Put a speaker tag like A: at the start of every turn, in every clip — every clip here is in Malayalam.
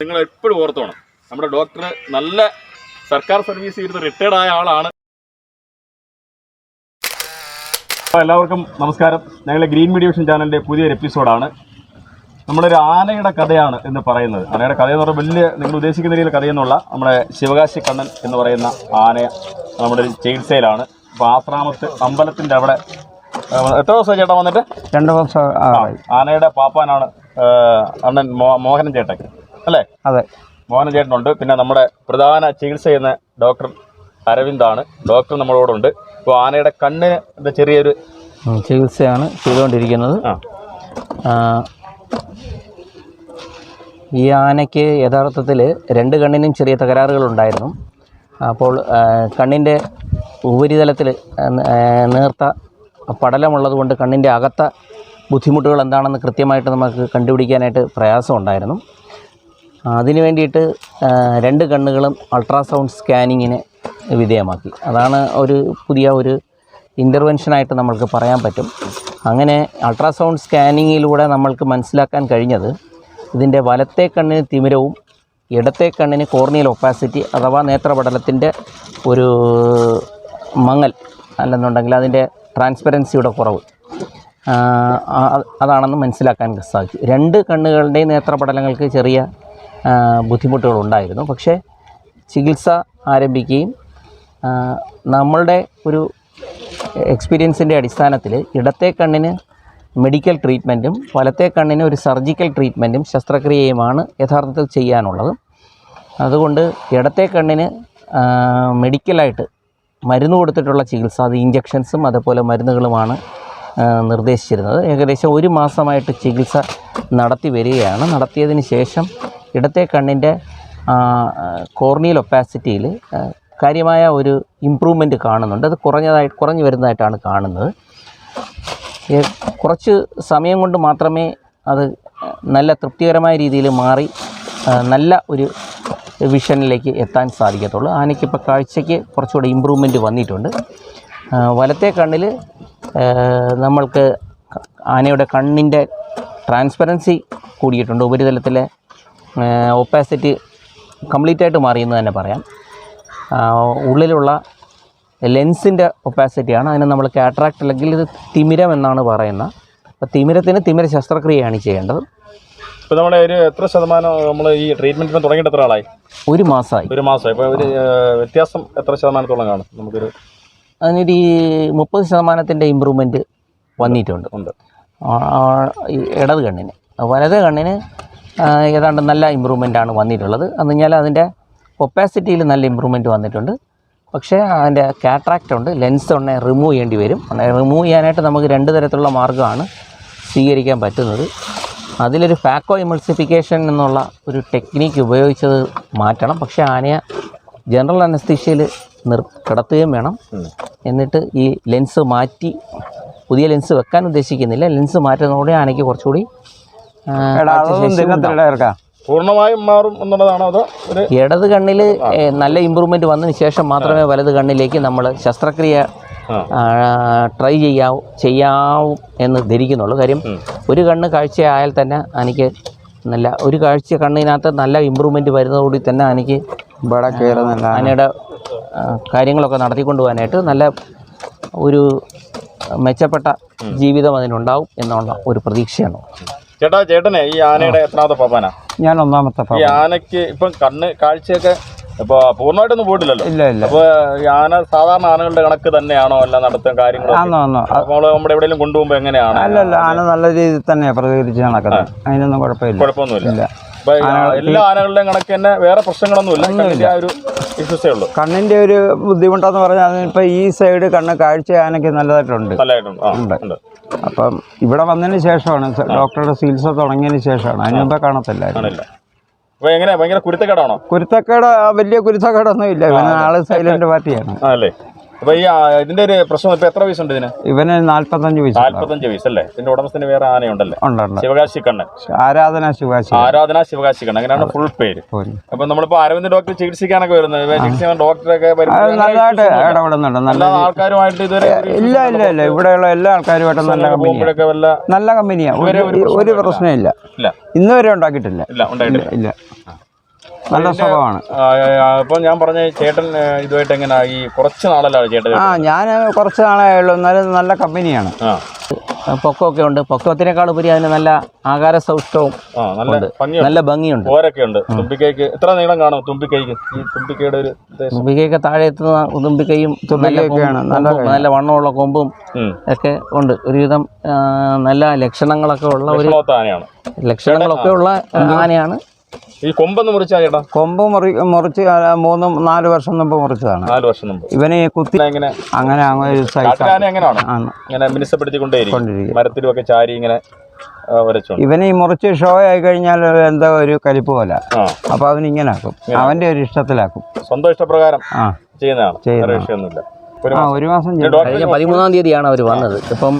A: നിങ്ങൾ എപ്പോഴും ഓർത്തോണം. നമ്മുടെ ഡോക്ടർ നല്ല സർക്കാർ സർവീസ് ചെയ്ത് റിട്ടയർഡ് ആയ ആളാണ്. എല്ലാവർക്കും നമസ്കാരം. ഞങ്ങളെ ഗ്രീൻ മീഡിയ വിഷൻ ചാനലിന്റെ പുതിയൊരു എപ്പിസോഡാണ്. നമ്മളൊരു ആനയുടെ കഥയാണ് എന്ന് പറയുന്നത്. ആനയുടെ കഥ എന്ന് പറഞ്ഞാൽ വലിയ നിങ്ങൾ ഉദ്ദേശിക്കുന്ന രീതിയിൽ കഥയെന്നുള്ള നമ്മുടെ ശിവകാശി കണ്ണൻ എന്ന് പറയുന്ന ആന നമ്മുടെ ചികിത്സയിലാണ്. അമ്പലത്തിന്റെ അമ്പലത്തിന്റെ അവിടെ എത്ര ദിവസം ചേട്ടാ വന്നിട്ട്?
B: രണ്ട് ദിവസം
A: ആനയുടെ പാപ്പാനാണ് അണ്ണൻ മോഹനൻ ചേട്ടൻ അല്ലേ?
B: അതെ.
A: മോഹനൻ ചേട്ടനുണ്ട്. പിന്നെ നമ്മുടെ പ്രധാന ചികിത്സ ചെയ്യുന്ന ഡോക്ടർ അരവിന്ദാണ് ഡോക്ടർ നമ്മളോടുണ്ട് അപ്പോൾ ആനയുടെ കണ്ണിന് എന്താ ചെറിയൊരു
B: ചികിത്സയാണ് ചെയ്തുകൊണ്ടിരിക്കുന്നത്. ഈ ആനയ്ക്ക് യഥാർത്ഥത്തിൽ രണ്ട് കണ്ണിനും ചെറിയ തകരാറുകളുണ്ടായിരുന്നു. അപ്പോൾ കണ്ണിന്റെ ഉപരിതലത്തിൽ നേർത്ത പടലമുള്ളത് കൊണ്ട് കണ്ണിന്റെ അകത്ത ബുദ്ധിമുട്ടുകൾ എന്താണെന്ന് കൃത്യമായിട്ട് നമുക്ക് കണ്ടുപിടിക്കാനായിട്ട് പ്രയാസമുണ്ടായിരുന്നു. അതിനു വേണ്ടിയിട്ട് രണ്ട് കണ്ണുകളും അൾട്രാസൗണ്ട് സ്കാനിങ്ങിന് വിധേയമാക്കി. അതാണ് ഒരു പുതിയ ഒരു ഇന്റർവെൻഷനായിട്ട് നമ്മൾക്ക് പറയാൻ പറ്റും. അങ്ങനെ അൾട്രാസൗണ്ട് സ്കാനിങ്ങിലൂടെ നമ്മൾക്ക് മനസ്സിലാക്കാൻ കഴിഞ്ഞത് ഇതിന്റെ വലത്തെ കണ്ണിന് തിമിരവും ഇടത്തെ കണ്ണിന് കോർണിയൽ ഒപ്പാസിറ്റി അഥവാ നേത്രപടലത്തിന്റെ ഒരു മങ്ങൽ അല്ലെന്നുണ്ടെങ്കിൽ അതിന്റെ ട്രാൻസ്പെറൻസിയുടെ കുറവ്. അതാണെന്ന് മനസ്സിലാക്കാൻ സാധിച്ചു രണ്ട് കണ്ണുകളുടെയും നേത്രപടലങ്ങൾക്ക് ചെറിയ ബുദ്ധിമുട്ടുകളുണ്ടായിരുന്നു. പക്ഷേ ചികിത്സ ആരംഭിക്കുകയും നമ്മളുടെ ഒരു എക്സ്പീരിയൻസിന്റെ അടിസ്ഥാനത്തിൽ ഇടത്തെ കണ്ണിന് മെഡിക്കൽ ട്രീറ്റ്മെന്റും വലത്തെ കണ്ണിന് ഒരു സർജിക്കൽ ട്രീറ്റ്മെന്റും ശസ്ത്രക്രിയയുമാണ് യഥാർത്ഥത്തിൽ ചെയ്യാനുള്ളത്. അതുകൊണ്ട് ഇടത്തെ കണ്ണിന് മെഡിക്കലായിട്ട് മരുന്ന് കൊടുത്തിട്ടുള്ള ചികിത്സ അത് ഇഞ്ചക്ഷൻസും അതേപോലെ മരുന്നുകളുമാണ് നിർദ്ദേശിച്ചിരുന്നത്. ഏകദേശം ഒരു മാസമായിട്ട് ചികിത്സ നടത്തി വരികയാണ്. നടത്തിയതിന് ശേഷം ഇടത്തെ കണ്ണിന്റെ കോർണിയൽ ഒപ്പാസിറ്റിയിൽ കാര്യമായ ഒരു ഇമ്പ്രൂവ്മെന്റ് കാണുന്നുണ്ട്. അത് കുറഞ്ഞതായി കുറഞ്ഞു വരുന്നതായിട്ടാണ് കാണുന്നത്. കുറച്ച് സമയം കൊണ്ട് മാത്രമേ അത് നല്ല തൃപ്തികരമായ രീതിയിൽ മാറി നല്ല ഒരു വിഷനിലേക്ക് എത്താൻ സാധിക്കത്തുള്ളൂ. ആനയ്ക്ക് ഇപ്പോൾ കാഴ്ചയ്ക്ക് കുറച്ചുകൂടെ ഇമ്പ്രൂവ്മെന്റ് വന്നിട്ടുണ്ട്. വലത്തെ കണ്ണിൽ നമ്മൾക്ക് ആനയുടെ കണ്ണിന്റെ ട്രാൻസ്പെറൻസി കൂടിയിട്ടുണ്ട്. ഉപരിതലത്തിലെ ഒപ്പാസിറ്റി ആയിട്ട് മാറിയെന്ന് തന്നെ പറയാം. ഉള്ളിലുള്ള ലെൻസിന്റെ ഒപ്പാസിറ്റിയാണ് അതിനെ നമ്മൾ കാട്രാക്ട് അല്ലെങ്കിൽ ഇത് തിമിരം എന്നാണ് പറയുന്നത്. അപ്പോൾ തിമിരത്തിന് തിമിര ശസ്ത്രക്രിയയാണ് ചെയ്യേണ്ടത്.
A: ഇപ്പോൾ നമ്മുടെ ഒരു എത്ര ശതമാനം നമ്മൾ ഈ ട്രീറ്റ്മെന്റിന് തുടങ്ങിയിട്ട് എത്ര ആളായി?
B: ഒരു മാസമായി
A: ഒരു മാസമായി ഇപ്പോൾ ഒരു വ്യത്യാസം എത്ര ശതമാനത്തോളം കാണും? നമുക്കൊരു
B: അതിനൊരു ഈ മുപ്പത് ശതമാനത്തിന്റെ ഇമ്പ്രൂവ്മെന്റ് വന്നിട്ടുണ്ട്.
A: ഉണ്ട്
B: ഇടത് കണ്ണിന്. വലത് കണ്ണിന് ഏതാണ്ട് നല്ല ഇമ്പ്രൂവ്മെന്റ് ആണ് വന്നിട്ടുള്ളത്. എന്ന് പറഞ്ഞാൽ അതിന്റെ ഒപ്പാസിറ്റിയിൽ നല്ല ഇമ്പ്രൂവ്മെന്റ് വന്നിട്ടുണ്ട്. പക്ഷേ അതിന്റെ കാട്രാക്റ്റ് ഉണ്ട് ലെൻസ് ഒന്നെ റിമൂവ് ചെയ്യേണ്ടി വരും. റിമൂവ് ചെയ്യാനായിട്ട് നമുക്ക് രണ്ട് തരത്തിലുള്ള മാർഗമാണ് സ്വീകരിക്കാൻ പറ്റുന്നത്. അതിലൊരു ഫാക്കോ ഇമൾസിഫിക്കേഷൻ എന്നുള്ള ഒരു ടെക്നീക്ക് ഉപയോഗിച്ചത് മാറ്റണം. പക്ഷേ ആനയെ ജനറൽ അനസ്തീഷ്യയിൽ നിർ കിടത്തുകയും വേണം. എന്നിട്ട് ഈ ലെൻസ് മാറ്റി പുതിയ ലെൻസ് വെക്കാൻ ഉദ്ദേശിക്കുന്നില്ല. ലെൻസ് മാറ്റുന്നതോടെ ആനയ്ക്ക് കുറച്ചുകൂടി.
A: പൂർണമായും മാറും എന്നുള്ളതാണോ അതോ
B: ഇടത് കണ്ണിൽ നല്ല ഇമ്പ്രൂവ്മെന്റ് വന്നതിന് ശേഷം മാത്രമേ വലത് കണ്ണിലേക്ക് നമ്മൾ ശസ്ത്രക്രിയ. ട്രൈ ചെയ്യാവൂ ചെയ്യാവും എന്ന് ധരിക്കുന്നുള്ളൂ. കാര്യം ഒരു കണ്ണ് കാഴ്ചയായാൽ തന്നെ എനിക്ക് നല്ല ഒരു കാഴ്ച കണ്ണിനകത്ത് നല്ല ഇമ്പ്രൂവ്മെന്റ് വരുന്നതുകൂടി തന്നെ എനിക്ക്
C: അതിനിടെ കയറുന്നില്ല
B: ആനയുടെ കാര്യങ്ങളൊക്കെ നടത്തിക്കൊണ്ടുപോകാനായിട്ട് നല്ല ഒരു മെച്ചപ്പെട്ട ജീവിതം അതിനുണ്ടാവും എന്നുള്ള ഒരു പ്രതീക്ഷയാണ്.
A: ചേട്ടാ ചേട്ടനെ ഈ ആനയുടെ എത്രാമത്തെ പപ്പാനാ?
C: ഞാൻ ഒന്നാമത്തെ
A: ഈ ആനയ്ക്ക് ഇപ്പം കണ്ണ് കാഴ്ചയൊക്കെ ഇപ്പൊ പൂർണമായിട്ടൊന്നും പോയിട്ടില്ലല്ലോ.
C: ഇല്ല ഇല്ല.
A: അപ്പൊ ആന സാധാരണ ആനകളുടെ കണക്ക് തന്നെയാണോ എല്ലാം നടത്തും കാര്യങ്ങളും നമ്മുടെ എവിടെയെങ്കിലും കൊണ്ടുപോകുമ്പോ എങ്ങനെയാണ്?
C: അല്ലല്ല ആന നല്ല രീതിയിൽ തന്നെയാണ് പ്രതികരിച്ച് നടക്കുന്നത്. അതിനൊന്നും കുഴപ്പമില്ല.
A: കുഴപ്പമൊന്നുമില്ല. അപ്പൊ എല്ലാ ആനകളുടെയും കണക്ക് തന്നെ വേറെ പ്രശ്നങ്ങളൊന്നുമില്ല ഇല്ല. ഒരു ഇഷ്യൂസേ ഉള്ളൂ.
C: കണ്ണിന്റെ ഒരു ബുദ്ധിമുട്ടെന്ന് പറഞ്ഞാൽ ഇപ്പൊ ഈ സൈഡ് കണ്ണ് കാഴ്ച ആനയ്ക്ക് നല്ലതായിട്ടുണ്ട്.
A: നല്ലതായിട്ടുണ്ട്.
C: അപ്പം ഇവിടെ വന്നതിന് ശേഷമാണ് ഡോക്ടറുടെ ചികിത്സ തുടങ്ങിയതിന് ശേഷമാണ്. അതിന് മുമ്പേ കാണത്തില്ലായിരുന്നു.
A: ആണല്ലേ അപ്പൊ എങ്ങനെ ഭയങ്കര കുരുത്തക്കേടാണോ?
C: കുരുത്തക്കേട് വലിയ കുരുത്തക്കേടൊന്നും ഇല്ല. ആൾ സൈലന്റ് പാർട്ടിയാണ്.
A: ആണല്ലേ? അപ്പൊ ഈ ഇതിന്റെ ഒരു പ്രശ്നം ഇപ്പൊ എത്ര വയസ്സുണ്ട് ഇതിന്?
C: ഇവന് നാല്പത്തഞ്ച് വയസ്സ്
A: നാല്പത്തഞ്ച് വയസ്സല്ലേ? ഇതിന്റെ ഉടമസ്ഥന് വേറെ ആനയുണ്ടല്ലേ? ശിവകാശി കണ്ണൻ.
C: ആരാധന ശിവകാശി?
A: ആരാധന ശിവകാശി കണ്ണൻ. അങ്ങനെയാണ് ഫുൾ പേര്. അപ്പൊ നമ്മളിപ്പോ അരവിന്ദ് ഡോക്ടർ ചികിത്സിക്കാനൊക്കെ വരുന്നത്. ചികിത്സിക്കാൻ ഡോക്ടറൊക്കെ
C: നല്ലതായിട്ട് ഇടപെടുന്നുണ്ട്. നല്ല
A: ആൾക്കാരുമായിട്ട് ഇതുവരെ
C: ഇല്ല ഇല്ല ഇല്ല. ഇവിടെയുള്ള എല്ലാ ആൾക്കാരുമായിട്ടും നല്ല
A: വല്ല
C: നല്ല കമ്പനിയാണ്
A: ഒരു
C: പ്രശ്നമില്ല
A: ഇന്നുവരെ
C: ഇന്ന് ഉണ്ടാക്കിയിട്ടില്ല.
A: ഇല്ല
C: നല്ല സ്വഭാവമാണ്.
A: അപ്പം ഞാൻ പറഞ്ഞ ചേട്ടൻ ഇതുമായിട്ട് എങ്ങനെയാ ഈ കുറച്ച് നാളല്ല ചേട്ടൻ
C: ആ ഞാൻ കുറച്ച് നാളേ ഉള്ളൂ. എന്നാലും നല്ല കമ്പനിയാണ്.
B: പൊക്കമൊക്കെ ഉണ്ട്. പൊക്കത്തിനേക്കാൾ ഉപരി അതിന് നല്ല ആകാര
A: സൗഷ്ടവും നല്ല ഭംഗിയുണ്ട്. ഓരൊക്കെ ഉണ്ട്. തുമ്പിക്കൈക്ക് എത്ര നീളം കാണും? തുമ്പിക്കൈക്ക്. ഈ തുമ്പിക്കൈയുടെ ഒരു ഉദ്ദേശം.
B: തുമ്പിക്കയൊക്കെ താഴെ എത്തുന്ന തുമ്പിക്കൈയും തുമ്പിക്കൊക്കെയാണ്
C: തുമ്പിക്കയൊക്കെയാണ് നല്ല
B: നല്ല വണ്ണമുള്ള കൊമ്പും. ഒക്കെ ഉണ്ട്. ഒരുവിധം നല്ല ലക്ഷണങ്ങളൊക്കെ ഉള്ള ഒരു ലക്ഷണങ്ങളൊക്കെ ഉള്ള ആനയാണ്.
A: ഈ കൊമ്പൊന്ന് മുറിച്ചാ ചേട്ടാ
C: കൊമ്പ് മുറി മുറിച്ച് മൂന്ന് നാല് വർഷം മുമ്പ് മുറിച്ചതാണ്.
A: നാല് വർഷം മുമ്പ്.
C: ഇവനെ കുത്തി
A: എങ്ങനെ
C: അങ്ങനെ
A: അങ്ങനെ മിനുസപ്പെടുത്തിക്കൊണ്ടേയിരിക്കും.
C: കൊണ്ടിരിക്കും.
A: മരത്തിലും ഒക്കെ ചാരി ഇങ്ങനെ
C: ഇവന് ഈ മുറിച്ച് ഷോ ആയി കഴിഞ്ഞാൽ എന്താ ഒരു കലിപ്പ് പോലെ. അപ്പൊ അവൻ ഇങ്ങനെ. ആക്കും അവന്റെ ഒരു ഇഷ്ടത്തിലാക്കും.
A: സ്വന്തം ഇഷ്ടപ്രകാരം
C: ആ.
A: ചെയ്യുന്നതാണ്.
C: ചെയ്യുന്നതാണ്.
A: വിഷയമൊന്നുമില്ല. ഒരു
C: ആ
A: മാസം.
B: കഴിഞ്ഞ പതിമൂന്നാം തീയതിയാണ് അവർ വന്നത്. ഇപ്പം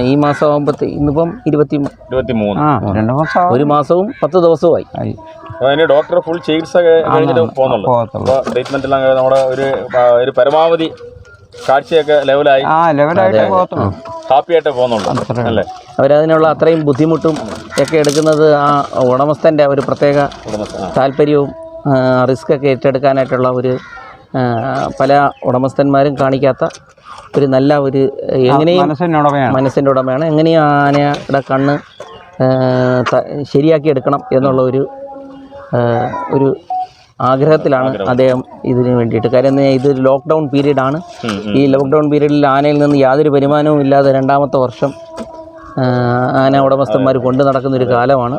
B: ഈ മാസം ആകുമ്പോഴത്തെ ഇന്നിപ്പം ഇരുപത്തി
A: ഇരുപത്തി മൂന്ന്
C: ആ രണ്ട് മാസം
B: ഒരു മാസവും പത്ത് ദിവസവുമായി.
A: അതിന് ഡോക്ടർ ഫുൾ ചികിത്സ കഴി- കഴിഞ്ഞിട്ട് പോകുന്നുള്ളൂ
C: പോകത്തുള്ളൂ.
A: അപ്പോൾ ട്രീറ്റ്മെന്റ് എല്ലാം നമ്മുടെ ഒരു ഒരു പരമാവധി കാഴ്ചയൊക്കെ ലെവലായി ഹാപ്പി ആയിട്ട് പോകുന്നുള്ളൂ അല്ലേ?
B: അവരതിനുള്ള അത്രയും ബുദ്ധിമുട്ടും ഒക്കെ എടുക്കുന്നത് ആ ഉടമസ്ഥന്റെ ഒരു പ്രത്യേക താല്പര്യവും റിസ്ക് ഒക്കെ ഏറ്റെടുക്കാനായിട്ടുള്ള ഒരു പല ഉടമസ്ഥന്മാരും കാണിക്കാത്ത ഒരു നല്ല ഒരു എങ്ങനെയും മനസ്സിന്റെ ഉടമയാണ്. എങ്ങനെയും ആനയുടെ കണ്ണ് ശരിയാക്കി എടുക്കണം എന്നുള്ള ഒരു ഒരു ആഗ്രഹത്തിലാണ് അദ്ദേഹം ഇതിന് വേണ്ടിയിട്ട്. കാര്യം ഇത് ലോക്ക്ഡൗൺ പീരീഡാണ്. ഈ ലോക്ക്ഡൗൺ പീരീഡിൽ ആനയിൽ നിന്ന് യാതൊരു വരുമാനവും ഇല്ലാതെ രണ്ടാമത്തെ വർഷം ആന ഉടമസ്ഥന്മാർ കൊണ്ടു നടക്കുന്ന ഒരു കാലമാണ്.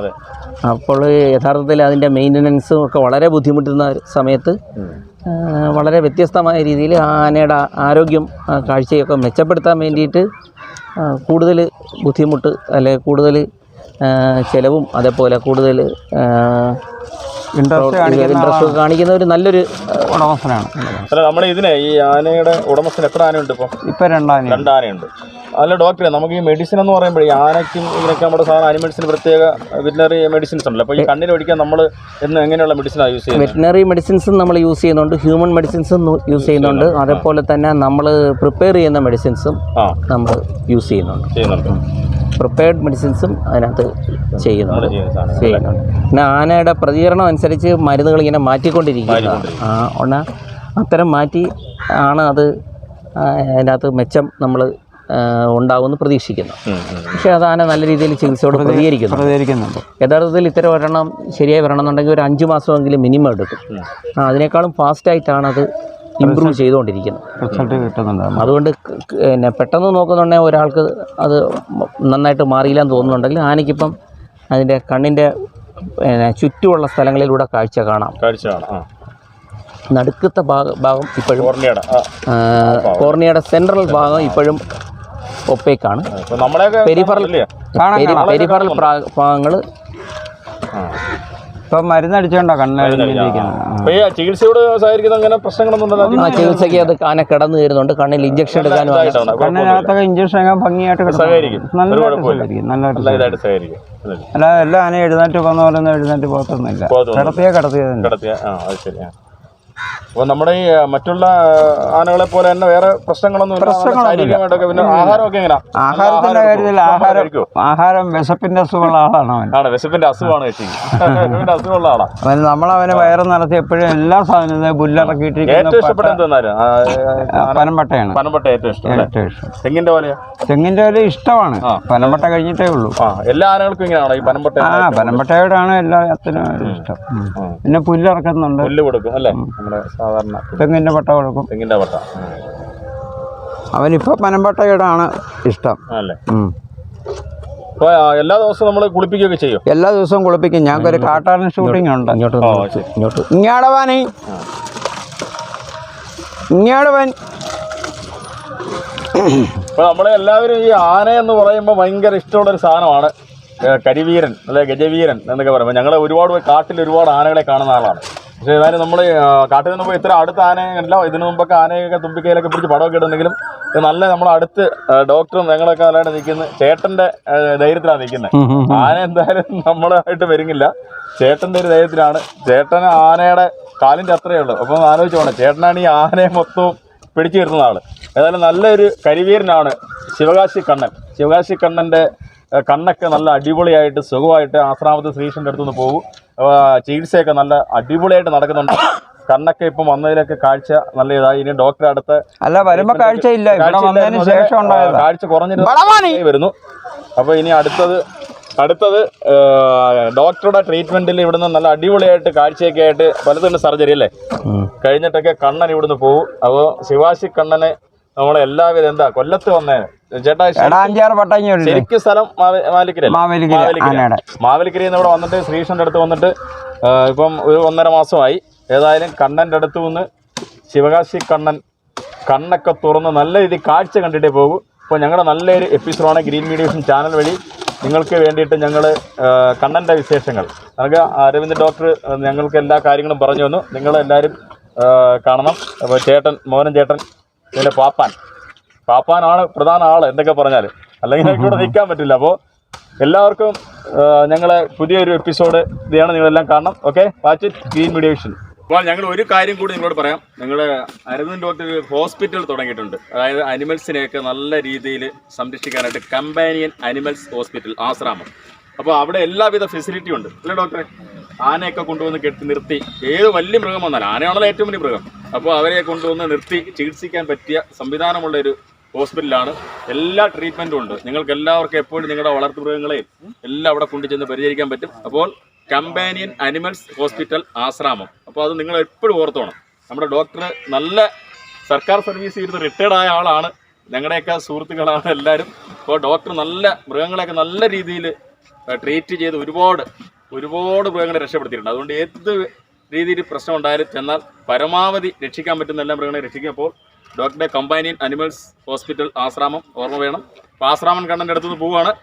B: അപ്പോൾ യഥാർത്ഥത്തിൽ അതിന്റെ മെയിന്റനൻസും ഒക്കെ വളരെ ബുദ്ധിമുട്ടുന്ന സമയത്ത് വളരെ വ്യത്യസ്തമായ രീതിയിൽ ആനയുടെ ആരോഗ്യം ആ, കാഴ്ചയൊക്കെ മെച്ചപ്പെടുത്താൻ വേണ്ടിയിട്ട് കൂടുതൽ ബുദ്ധിമുട്ട് അല്ലെ കൂടുതൽ ചിലവും അതേപോലെ കൂടുതൽ
C: ഇൻട്രസ്റ്റ് കാണിക്കുന്ന
B: ഒരു നല്ലൊരു
C: ഉടമസ്ഥനാണ്.
A: നമ്മളിതിനെ നമ്മുടെ ഇതിനെ ഈ ആനയുടെ ഉടമസ്ഥൻ എത്ര ആനയുണ്ട് ഇപ്പം?
C: ഇപ്പൊ രണ്ടാന
A: രണ്ട് ആനയുണ്ട് അല്ല ഡോക്ടറെ നമുക്ക് ഈ മെഡിസിൻ എന്ന് പറയുമ്പോൾ ഈ ആനയ്ക്കും ഇതിനൊക്കെ നമ്മുടെ സാധാരണ അനിമൽസിന് പ്രത്യേക വെറ്റിനറി മെഡിസിൻസ് ഉണ്ടല്ലോ. അപ്പോൾ ഈ കണ്ണിന് ഒഴിക്കാൻ നമ്മൾ എന്ന് എങ്ങനെയുള്ള മെഡിസിനാണ് യൂസ് ചെയ്യുന്നത്?
B: വെറ്റിനറി മെഡിസിൻസും നമ്മൾ യൂസ് ചെയ്യുന്നുണ്ട്. ഹ്യൂമൻ മെഡിസിൻസും യൂസ് ചെയ്യുന്നുണ്ട്. അതേപോലെ തന്നെ നമ്മൾ പ്രിപ്പയർ ചെയ്യുന്ന മെഡിസിൻസും നമ്മൾ യൂസ് ചെയ്യുന്നുണ്ട്.
A: ചെയ്യുന്നുണ്ട്.
B: പ്രിപ്പയർഡ് മെഡിസിൻസും അതിനകത്ത് ചെയ്യുന്നുണ്ട്. ചെയ്യുന്നുണ്ട്. പിന്നെ ആനയുടെ പ്രതികരണം അനുസരിച്ച് മരുന്നുകൾ ഇങ്ങനെ മാറ്റിക്കൊണ്ടിരിക്കുകയാണ് ആ ഉണ അത്തരം മാറ്റി ആണ് അത് അതിനകത്ത് മെച്ചം നമ്മൾ ഉണ്ടാവുമെന്ന് പ്രതീക്ഷിക്കുന്നു.
A: പക്ഷെ ഉം.
B: പക്ഷേ അത് ആന നല്ല രീതിയിൽ ചികിത്സയോട് പ്രതികരിക്കുന്നു.
C: പ്രതികരിക്കുന്നുണ്ട്.
B: യഥാർത്ഥത്തിൽ ഇത്തരം ഒരെണ്ണം ശരിയായി വരണമെന്നുണ്ടെങ്കിൽ ഒരു അഞ്ച് മാസമെങ്കിലും മിനിമം എടുക്കും. അതിനേക്കാളും ഫാസ്റ്റായിട്ടാണ് അത് ഇമ്പ്രൂവ് ചെയ്തുകൊണ്ടിരിക്കുന്നത്. അതുകൊണ്ട് പിന്നെ പെട്ടെന്ന് നോക്കുന്നുണ്ടെങ്കിൽ ഒരാൾക്ക് അത് നന്നായിട്ട് മാറിയില്ല എന്ന് തോന്നുന്നുണ്ടെങ്കിൽ ആനയ്ക്കിപ്പം അതിന്റെ കണ്ണിന്റെ പിന്നെ ചുറ്റുമുള്ള സ്ഥലങ്ങളിലൂടെ കാഴ്ച കാണാം.
A: കാഴ്ച കാണാം
B: നടുക്കത്തെ ഭാഗം ഭാഗം ഇപ്പോഴും കോർണിയുടെ കോർണിയയുടെ സെൻട്രൽ ഭാഗം. ഇപ്പോഴും ഒപ്പേക്കാണ്. പെരിഫറൽ ഭാഗങ്ങൾ
C: ഇപ്പൊ മരുന്നടിച്ചോണ്ടോ
A: ഈ ചികിത്സയോട് സഹകരിക്കുന്ന അങ്ങനെ പ്രശ്നങ്ങളൊന്നും
B: ആ ചികിത്സയ്ക്ക് അത് കാന കിടന്നു വരുന്നുണ്ട് കണ്ണിൽ ഇഞ്ചക്ഷൻ എടുക്കാനും ആന-
C: കണ്ണിനകത്തൊക്കെ ഇഞ്ചക്ഷൻ ഒക്കെ ഭംഗിയായിട്ട് നല്ലതായിട്ട്. സഹകരിക്കും.
A: അല്ലേ?
C: എല്ലാ ആനയും എഴുന്നേറ്റ് പോകുന്ന പോലെ ഒന്നും എഴുന്നേറ്റ് പോകത്തൊന്നുമില്ല. കിടത്തിയാ കിടത്തിയതുണ്ട്
A: കിടത്തിയ ആ അത് ശരി ആ അപ്പോൾ നമ്മുടെ ഈ മറ്റുള്ള ആനകളെ പോലെ തന്നെ വേറെ പ്രശ്നങ്ങളൊന്നും. ശാരീരികമായിട്ടൊക്കെ പിന്നെ ആഹാരമൊക്കെ എങ്ങനെയാ
C: ആഹാരത്തിന്റെ കാര്യത്തിൽ ആഹാരം ആഹാരം വിശപ്പിന്റെ അസുഖമുള്ള ആളാണ് അവൻ.
A: ആണ് വിശപ്പിന്റെ അസുഖമാണ് വിശപ്പിന്റെ അസുഖമുള്ള ആളാ.
C: അവൻ നമ്മളവനെ വയറ് നടത്തി എപ്പോഴും എല്ലാ സാധനവും പുല്ലിറക്കിയിട്ടിരിക്കുന്ന പനമ്പട്ടയാണ്
A: പനമ്പട്ട ഏറ്റവും ഇഷ്ടം തെങ്ങിന്റെ പോലെയാ?
C: തെങ്ങിന്റെ പോലെ ഇഷ്ടമാണ്. പനമ്പട്ട കഴിഞ്ഞിട്ടേ ഉള്ളൂ.
A: എല്ലാ ആനകൾക്കും ഇങ്ങനെയാണോ ഈ പനമ്പട്ട
C: ആ പനമ്പട്ടയോടാണ് എല്ലാത്തിനും ഇഷ്ടം. പിന്നെ പുല്ലിറക്കുന്നുണ്ട്.
A: പുല്ല് കൊടുക്കും അല്ലേ? നമ്മുടെ സാധാരണ.
C: തെങ്ങിന്റെ പട്ട കൊടുക്കും.
A: തെങ്ങിന്റെ പട്ട.
C: അവനിപ്പോൾ പനമ്പട്ടയോടാണ് ഇഷ്ടം.
A: അല്ലേ എല്ലാ ദിവസവും നമ്മൾ കുളിപ്പിക്കുകയൊക്കെ ചെയ്യും?
C: എല്ലാ ദിവസവും കുളിപ്പിക്കും. ഞങ്ങൾക്കൊരു കാട്ടാടൻ ഷൂട്ടിംഗ് ഉണ്ട്.
B: ഇങ്ങോട്ട് ഇങ്ങോട്ട്.
C: ഇങ്ങാടവാനേ. ഇങ്ങാടവൻ.
A: നമ്മളെ എല്ലാവരും ഈ ആന എന്ന് പറയുമ്പോൾ ഭയങ്കര ഇഷ്ടമുള്ള ഒരു സാധനമാണ് കരിവീരൻ അല്ലെ? ഗജവീരൻ എന്നൊക്കെ പറയുമ്പോൾ ഞങ്ങൾ ഒരുപാട് കാട്ടിൽ ഒരുപാട് ആനകളെ കാണുന്ന ആളാണ്. പക്ഷേ ഏതായാലും നമ്മൾ കാട്ടിൽ നിന്ന് പോയി ഇത്ര അടുത്ത ആനയല്ല ഇതിനു മുമ്പൊക്കെ ആനയൊക്കെ തുമ്പിക്കൈയിലൊക്കെ പിടിച്ച് പടമൊക്കെ ഇടുന്നെങ്കിലും ഇത് നല്ല നമ്മൾ അടുത്ത് ഡോക്ടറും ഞങ്ങളൊക്കെ അല്ലാണ്ട് നിൽക്കുന്നത് ചേട്ടന്റെ ധൈര്യത്തിലാണ് നിൽക്കുന്നത്. ആന എന്തായാലും നമ്മളായിട്ട് വരുന്നില്ല. ചേട്ടന്റെ ഒരു ധൈര്യത്തിലാണ്. ചേട്ടന് ആനയുടെ കാലിന്റെ അത്രയേ ഉള്ളൂ. അപ്പം ആലോചിച്ചു പോകണം ചേട്ടനാണ് ഈ ആനയെ മൊത്തവും പിടിച്ചു വരുന്ന ആൾ. ഏതായാലും നല്ലൊരു കരിവീരനാണ് ശിവകാശി കണ്ണൻ. ശിവകാശി കണ്ണന്റെ കണ്ണൊക്കെ നല്ല അടിപൊളിയായിട്ട് സുഖമായിട്ട് ആശ്രാമത്തെ ശ്രീകൃഷ്ണന്റെ അടുത്തുനിന്ന് പോകും. ഏഹ്, ചികിത്സയൊക്കെ നല്ല അടിപൊളിയായിട്ട് നടക്കുന്നുണ്ട്. കണ്ണൊക്കെ ഇപ്പം വന്നതിലൊക്കെ കാഴ്ച നല്ല ഇതായി. ഇനി ഡോക്ടറെ അടുത്ത്
C: അല്ല വരുമ്പോ കാഴ്ച ഇല്ല.
A: കാഴ്ച കുറഞ്ഞിട്ട് വരുന്നു. അപ്പൊ ഇനി അടുത്തത് അടുത്തത് ഡോക്ടറുടെ ട്രീറ്റ്മെന്റിൽ ഇവിടുന്ന് നല്ല അടിപൊളിയായിട്ട് കാഴ്ചയൊക്കെ ആയിട്ട് പലതുണ്ട് സർജറി അല്ലേ. കഴിഞ്ഞിട്ടൊക്കെ കണ്ണൻ ഇവിടുന്ന് പോകും അപ്പോൾ ശിവാശി കണ്ണനെ നമ്മളെ എല്ലാവിധ എന്താ കൊല്ലത്ത് വന്നേ ശരിക്കും സ്ഥലം?
C: മാവേലിക്കര
A: മാവേലിക്കര. ഇവിടെ വന്നിട്ട് ശ്രീകൃഷ്ണന്റെ അടുത്ത് വന്നിട്ട് ഇപ്പം ഒരു ഒന്നര മാസമായി. ഏതായാലും കണ്ണന്റെ അടുത്ത് നിന്ന് ശിവകാശി കണ്ണൻ കണ്ണൊക്കെ തുറന്ന് നല്ല രീതിയിൽ കാഴ്ച കണ്ടിട്ടേ പോകും. അപ്പോൾ ഞങ്ങളുടെ നല്ലൊരു എപ്പിസോഡാണ് ഗ്രീൻ മീഡിയേഷൻ ചാനൽ വഴി. നിങ്ങൾക്ക് വേണ്ടിയിട്ട് ഞങ്ങൾ കണ്ണന്റെ വിശേഷങ്ങൾ. നമുക്ക് അരവിന്ദ് ഡോക്ടർ ഞങ്ങൾക്ക് എല്ലാ കാര്യങ്ങളും പറഞ്ഞു തന്നു. നിങ്ങളെല്ലാവരും കാണണം. അപ്പോൾ ചേട്ടൻ മോഹനൻ ചേട്ടൻ പിന്നെ പാപ്പാൻ. പാപ്പാനാണ് പ്രധാന ആൾ എന്തൊക്കെ പറഞ്ഞാൽ അല്ലെങ്കിൽ ഞങ്ങൾക്ക് ഇവിടെ നിൽക്കാൻ പറ്റില്ല. അപ്പോൾ എല്ലാവർക്കും ഞങ്ങളെ പുതിയൊരു എപ്പിസോഡ് ഇതാണ് നിങ്ങളെല്ലാം കാണണം. Okay watch it green media vision അപ്പോൾ ഞങ്ങൾ ഒരു കാര്യം കൂടി നിങ്ങളോട് പറയാം. ഞങ്ങൾ അരവിന്ദ് ഡോക്ടർ ഹോസ്പിറ്റൽ തുടങ്ങിയിട്ടുണ്ട്. അതായത് അനിമൽസിനെയൊക്കെ നല്ല രീതിയിൽ സംരക്ഷിക്കാനായിട്ട് കമ്പാനിയൻ അനിമൽസ് ഹോസ്പിറ്റൽ ആശ്രാമം. അപ്പോൾ അവിടെ എല്ലാവിധ ഫെസിലിറ്റി ഉണ്ട്. അല്ലേ ഡോക്ടറെ ആനയൊക്കെ കൊണ്ടുവന്ന് കെട്ടി നിർത്തി. ഏത് വലിയ മൃഗം വന്നാലും ആനയാണല്ലോ ഏറ്റവും വലിയ മൃഗം. അപ്പോൾ അവരെ കൊണ്ടുവന്ന് നിർത്തി ചികിത്സിക്കാൻ പറ്റിയ സംവിധാനമുള്ള ഒരു ഹോസ്പിറ്റലാണ് എല്ലാ ട്രീറ്റ്മെന്റും ഉണ്ട്. നിങ്ങൾക്ക് എല്ലാവർക്കും എപ്പോഴും നിങ്ങളുടെ വളർത്തു മൃഗങ്ങളെ എല്ലാം അവിടെ കൊണ്ടുചെന്ന് പരിചരിക്കാൻ പറ്റും. അപ്പോൾ കമ്പാനിയൻ അനിമൽസ് ഹോസ്പിറ്റൽ ആശ്രാമം. അപ്പോൾ അത് നിങ്ങൾ എപ്പോഴും ഓർത്തോണം. നമ്മുടെ ഡോക്ടർ നല്ല സർക്കാർ സർവീസ് ചെയ്ത് റിട്ടയർഡ് ആയ ആളാണ്. ഞങ്ങളുടെയൊക്കെ സുഹൃത്തുക്കളാണ് എല്ലാവരും. അപ്പോൾ ഡോക്ടർ നല്ല മൃഗങ്ങളെയൊക്കെ നല്ല രീതിയിൽ ട്രീറ്റ് ചെയ്ത് ഒരുപാട് ഒരുപാട് മൃഗങ്ങളെ രക്ഷപ്പെടുത്തിയിട്ടുണ്ട്. അതുകൊണ്ട് ഏത് രീതിയിൽ പ്രശ്നം ഉണ്ടായാലും ചെന്നാൽ പരമാവധി രക്ഷിക്കാൻ പറ്റുന്ന എല്ലാ മൃഗങ്ങളെ രക്ഷിക്കും. അപ്പോൾ ഡോക്ടറുടെ കമ്പാനിയൻ അനിമൽസ് ഹോസ്പിറ്റൽ ആശ്രാമം. ഓർമ്മ വേണം. അപ്പോൾ ആശ്രാമൻ കണ്ണന്റെ അടുത്തുനിന്ന് പോവുകയാണ്.